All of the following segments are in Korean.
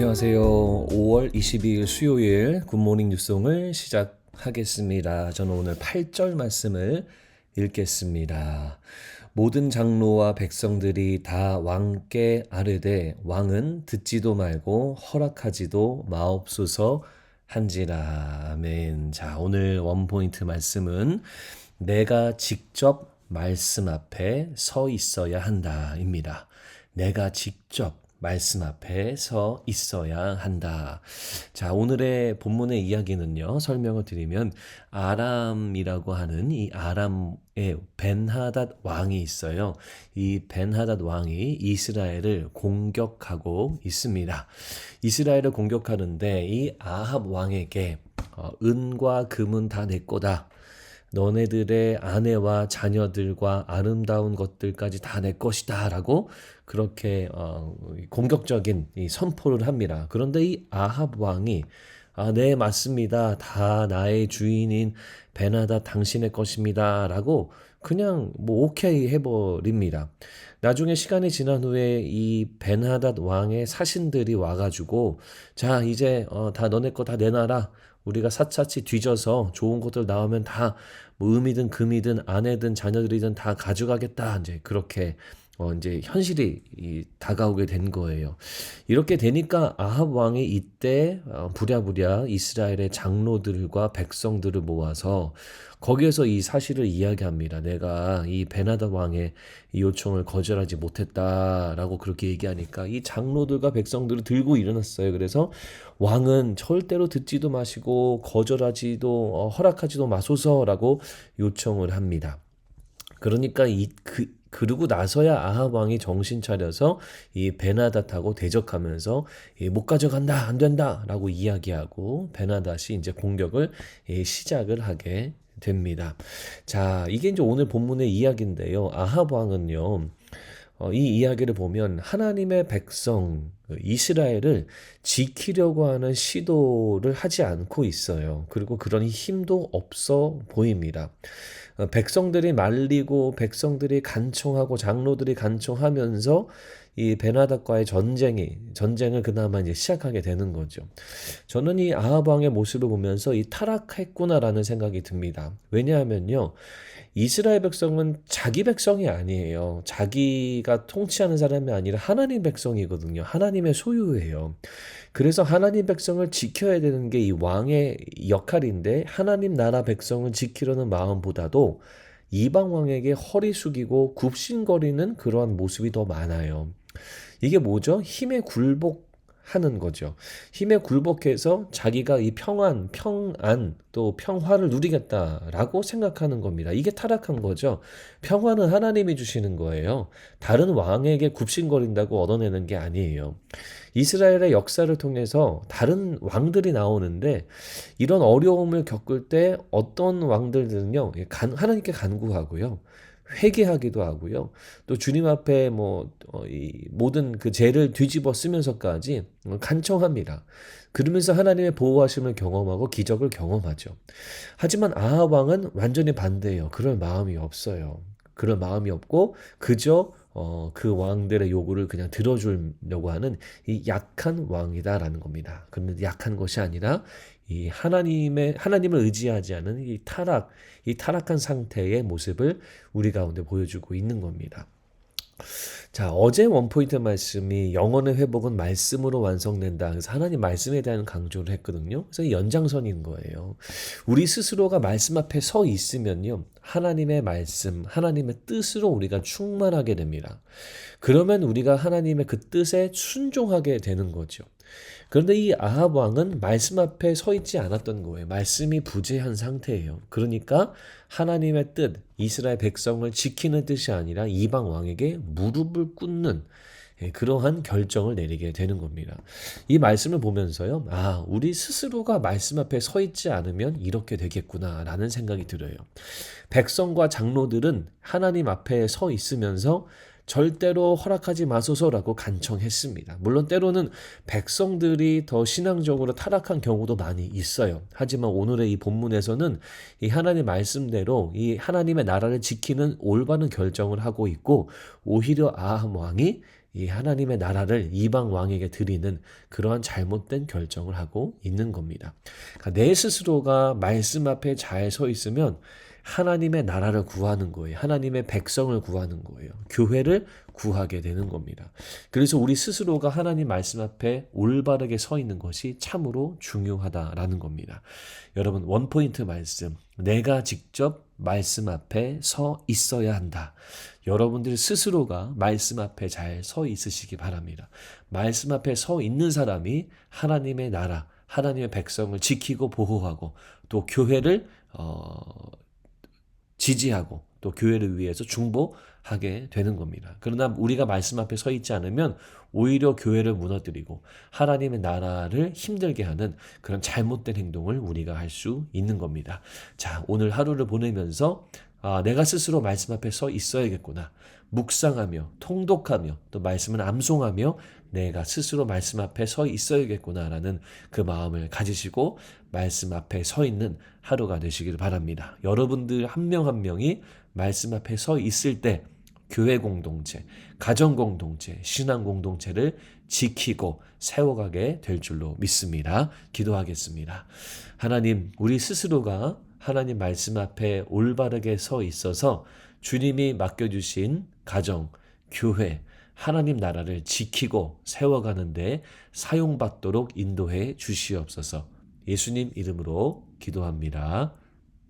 안녕하세요. 5월 22일 수요일 굿모닝 뉴송을 시작하겠습니다. 저는 오늘 8절 말씀을 읽겠습니다. 모든 장로와 백성들이 다 왕께 아르되 왕은 듣지도 말고 허락하지도 마옵소서 한지라. 아멘. 자, 오늘 원포인트 말씀은 내가 직접 말씀 앞에 서 있어야 한다입니다. 내가 직접 말씀 앞에 서 있어야 한다. 자, 오늘의 본문의 이야기는요, 설명을 드리면, 아람이라고 하는 이 아람의 벤하닷 왕이 있어요. 이 벤하닷 왕이 이스라엘을 공격하고 있습니다. 이스라엘을 공격하는데 이 아합 왕에게 어, 은과 금은 다 내 거다. 너네들의 아내와 자녀들과 아름다운 것들까지 다 내 것이다. 라고 그렇게 어, 공격적인 이 선포를 합니다. 그런데 이 아합 왕이 아, 네, 맞습니다. 다 나의 주인인 베나다 당신의 것입니다. 라고 그냥 뭐 오케이 해버립니다. 나중에 시간이 지난 후에 이 벤하닷 왕의 사신들이 와가지고 자 이제 어, 다 너네 거 다 내놔라. 우리가 사차치 뒤져서 좋은 것들 나오면 다 뭐 음이든 금이든 아내든 자녀들이든 다 가져가겠다. 이제 그렇게 어 이제 현실이 이 다가오게 된 거예요. 이렇게 되니까 아합 왕이 이때 어 부랴부랴 이스라엘의 장로들과 백성들을 모아서 거기에서 이 사실을 이야기합니다. 내가 이 베나다 왕의 이 요청을 거절하지 못했다라고 그렇게 얘기하니까 이 장로들과 백성들을 들고 일어났어요. 그래서 왕은 절대로 듣지도 마시고 거절하지도 어, 허락하지도 마소서라고 요청을 합니다. 그러니까 이 그 그러고 나서야 아합 왕이 정신 차려서 이 베나닷하고 대적하면서 못 가져간다 안 된다라고 이야기하고 베나닷이 이제 공격을 시작을 하게 됩니다. 자, 이게 이제 오늘 본문의 이야기인데요. 아합 왕은요. 어, 이 이야기를 보면 하나님의 백성 이스라엘을 지키려고 하는 시도를 하지 않고 있어요. 그리고 그런 힘도 없어 보입니다. 어, 백성들이 말리고 백성들이 간청하고 장로들이 간청하면서 이 베나닥과의 전쟁이 전쟁을 그나마 이제 시작하게 되는 거죠. 저는 이 아합 왕의 모습을 보면서 이 타락했구나라는 생각이 듭니다. 왜냐하면요. 이스라엘 백성은 자기 백성이 아니에요. 자기가 통치하는 사람이 아니라 하나님 백성이거든요. 하나님의 소유예요. 그래서 하나님 백성을 지켜야 되는 게 이 왕의 역할인데 하나님 나라 백성을 지키려는 마음보다도 이방 왕에게 허리 숙이고 굽신거리는 그러한 모습이 더 많아요. 이게 뭐죠? 힘에 굴복 하는 거죠. 힘에 굴복해서 자기가 이 평안, 평안, 또 평화를 누리겠다라고 생각하는 겁니다. 이게 타락한 거죠. 평화는 하나님이 주시는 거예요. 다른 왕에게 굽신거린다고 얻어내는 게 아니에요. 이스라엘의 역사를 통해서 다른 왕들이 나오는데 이런 어려움을 겪을 때 어떤 왕들은요, 하나님께 간구하고요. 회개하기도 하고요. 또 주님 앞에 뭐, 어, 이 모든 그 죄를 뒤집어 쓰면서까지 간청합니다. 그러면서 하나님의 보호하심을 경험하고 기적을 경험하죠. 하지만 아합 왕은 완전히 반대예요. 그럴 마음이 없어요. 그럴 마음이 없고 그저 어, 그 왕들의 요구를 그냥 들어주려고 하는 이 약한 왕이다라는 겁니다. 그런데 약한 것이 아니라 이 하나님의 하나님을 의지하지 않은 이 타락, 이 타락한 상태의 모습을 우리 가운데 보여주고 있는 겁니다. 자, 어제 원포인트 말씀이 영혼의 회복은 말씀으로 완성된다. 그래서 하나님 말씀에 대한 강조를 했거든요. 그래서 연장선인 거예요. 우리 스스로가 말씀 앞에 서 있으면요. 하나님의 말씀, 하나님의 뜻으로 우리가 충만하게 됩니다. 그러면 우리가 하나님의 그 뜻에 순종하게 되는 거죠. 그런데 이 아합 왕은 말씀 앞에 서 있지 않았던 거예요. 말씀이 부재한 상태예요. 그러니까 하나님의 뜻, 이스라엘 백성을 지키는 뜻이 아니라 이방 왕에게 무릎을 꿇는 예, 그러한 결정을 내리게 되는 겁니다. 이 말씀을 보면서요, 아, 우리 스스로가 말씀 앞에 서 있지 않으면 이렇게 되겠구나라는 생각이 들어요. 백성과 장로들은 하나님 앞에 서 있으면서 절대로 허락하지 마소서라고 간청했습니다. 물론 때로는 백성들이 더 신앙적으로 타락한 경우도 많이 있어요. 하지만 오늘의 이 본문에서는 이 하나님 말씀대로 이 하나님의 나라를 지키는 올바른 결정을 하고 있고 오히려 아함 왕이 이 하나님의 나라를 이방 왕에게 드리는 그러한 잘못된 결정을 하고 있는 겁니다. 그러니까 내 스스로가 말씀 앞에 잘 서 있으면 하나님의 나라를 구하는 거예요. 하나님의 백성을 구하는 거예요. 교회를 구하게 되는 겁니다. 그래서 우리 스스로가 하나님 말씀 앞에 올바르게 서 있는 것이 참으로 중요하다라는 겁니다. 여러분, 원포인트 말씀. 내가 직접 말씀 앞에 서 있어야 한다. 여러분들 스스로가 말씀 앞에 잘 서 있으시기 바랍니다. 말씀 앞에 서 있는 사람이 하나님의 나라, 하나님의 백성을 지키고 보호하고 또 교회를 어, 지지하고 또 교회를 위해서 중보하게 되는 겁니다. 그러나 우리가 말씀 앞에 서 있지 않으면 오히려 교회를 무너뜨리고 하나님의 나라를 힘들게 하는 그런 잘못된 행동을 우리가 할 수 있는 겁니다. 자, 오늘 하루를 보내면서 아, 내가 스스로 말씀 앞에 서 있어야겠구나. 묵상하며 통독하며 또 말씀을 암송하며 내가 스스로 말씀 앞에 서 있어야겠구나라는 그 마음을 가지시고 말씀 앞에 서 있는 하루가 되시길 바랍니다. 여러분들 한 명 한 명이 말씀 앞에 서 있을 때 교회 공동체, 가정 공동체, 신앙 공동체를 지키고 세워가게 될 줄로 믿습니다. 기도하겠습니다. 하나님, 우리 스스로가 하나님 말씀 앞에 올바르게 서 있어서 주님이 맡겨주신 가정, 교회, 하나님 나라를 지키고 세워가는데 사용받도록 인도해 주시옵소서. 예수님 이름으로 기도합니다.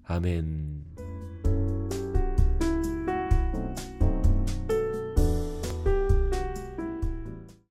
아멘.